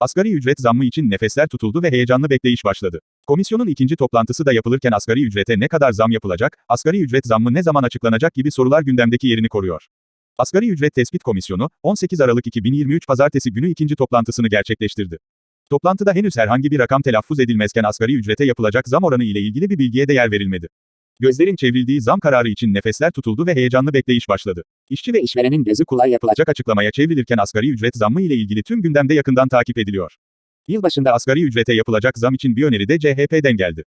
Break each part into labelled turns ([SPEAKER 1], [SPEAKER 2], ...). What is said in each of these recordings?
[SPEAKER 1] Asgari ücret zammı için nefesler tutuldu ve heyecanlı bekleyiş başladı. Komisyonun ikinci toplantısı da yapılırken asgari ücrete ne kadar zam yapılacak, asgari ücret zammı ne zaman açıklanacak gibi sorular gündemdeki yerini koruyor. Asgari Ücret Tespit Komisyonu, 18 Aralık 2023 Pazartesi günü ikinci toplantısını gerçekleştirdi. Toplantıda henüz herhangi bir rakam telaffuz edilmezken asgari ücrete yapılacak zam oranı ile ilgili bir bilgiye de yer verilmedi. Gözlerin çevrildiği zam kararı için nefesler tutuldu ve heyecanlı bekleyiş başladı. İşçi ve işverenin gözü kulağı yapılacak açıklamaya çevrilirken asgari ücret zammı ile ilgili tüm gündemde yakından takip ediliyor. Yılbaşında asgari ücrete yapılacak zam için bir öneri de CHP'den geldi.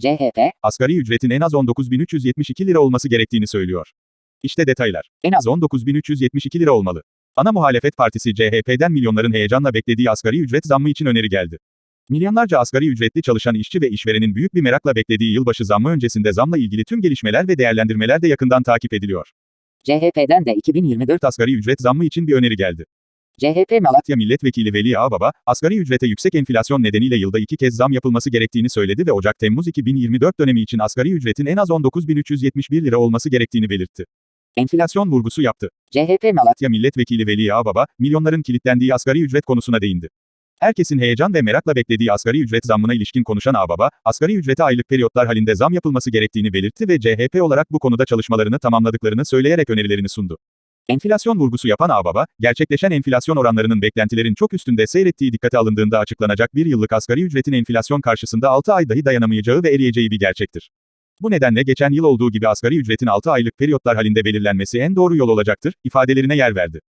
[SPEAKER 2] CHP,
[SPEAKER 1] Asgari ücretin en az 19.372 lira olması gerektiğini söylüyor. İşte detaylar. En az 19.372 lira olmalı. Ana muhalefet partisi CHP'den milyonların heyecanla beklediği asgari ücret zammı için öneri geldi. Milyonlarca asgari ücretli çalışan işçi ve işverenin büyük bir merakla beklediği yılbaşı zammı öncesinde zamla ilgili tüm gelişmeler ve değerlendirmeler de yakından takip ediliyor.
[SPEAKER 2] CHP'den de 2024
[SPEAKER 1] 4 asgari ücret zammı için bir öneri geldi.
[SPEAKER 2] CHP Malatya
[SPEAKER 1] Milletvekili Veli Ağbaba, asgari ücrete yüksek enflasyon nedeniyle yılda iki kez zam yapılması gerektiğini söyledi ve Ocak-Temmuz 2024 dönemi için asgari ücretin en az 19.371 lira olması gerektiğini belirtti. Enflasyon vurgusu yaptı.
[SPEAKER 2] CHP Malatya
[SPEAKER 1] Malatya Milletvekili Veli Ağbaba, milyonların kilitlendiği asgari ücret konusuna değindi. Herkesin heyecan ve merakla beklediği asgari ücret zammına ilişkin konuşan Ağbaba, asgari ücrete aylık periyotlar halinde zam yapılması gerektiğini belirtti ve CHP olarak bu konuda çalışmalarını tamamladıklarını söyleyerek önerilerini sundu. Enflasyon vurgusu yapan Ağbaba, gerçekleşen enflasyon oranlarının beklentilerin çok üstünde seyrettiği dikkate alındığında açıklanacak bir yıllık asgari ücretin enflasyon karşısında 6 ay dahi dayanamayacağı ve eriyeceği bir gerçektir. Bu nedenle geçen yıl olduğu gibi asgari ücretin 6 aylık periyotlar halinde belirlenmesi en doğru yol olacaktır, ifadelerine yer verdi.